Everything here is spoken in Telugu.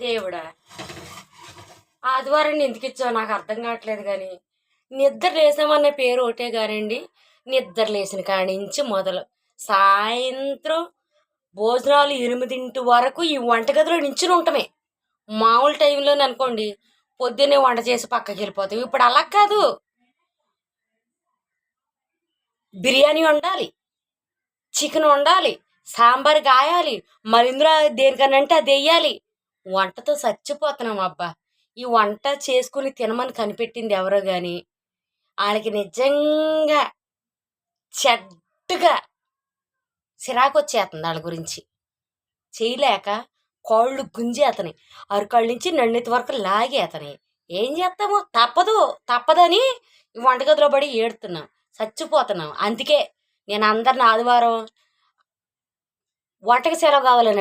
దేవుడా ఆదివారం ఎందుకు ఇచ్చావు? నాకు అర్థం కావట్లేదు కానీ. నిద్ర లేసామన్న పేరు ఒకటే కానండి. నిద్ర లేచిన కాడి నుంచి మొదలు. సాయంత్రం భోజనాలు ఎనిమిదింటి వరకు ఈ వంటగదిలో నించుని ఉంటామే. మామూలు టైంలో అనుకోండి పొద్దున్నే వంట చేసి పక్కకి వెళ్ళిపోతాం. ఇప్పుడు అలా కాదు. బిర్యానీ వండాలి చికెన్ వండాలి సాంబార్ కాయాలి మరి ఇందులో దేనికనంటే అది వేయాలి. వంటతో చచ్చిపోతున్నాం అబ్బా. ఈ వంట చేసుకుని తినమని కనిపెట్టింది ఎవరో కానీ వాళ్ళకి నిజంగా చెడ్డగా చిరాకు వచ్చేస్తుంది వాళ్ళ గురించి. చేయలేక కాళ్ళు గుంజేతని అతని అరకాళ్ళ నుంచి నన్నెత్తి వరకు లాగేతని అతని ఏం చేస్తాము తప్పదు తప్పదని వంటగదిలో పడి ఏడుతున్నాం చచ్చిపోతున్నాం. అందుకే నేను అందరిని ఆదివారం వంటకి సెలవు కావాలని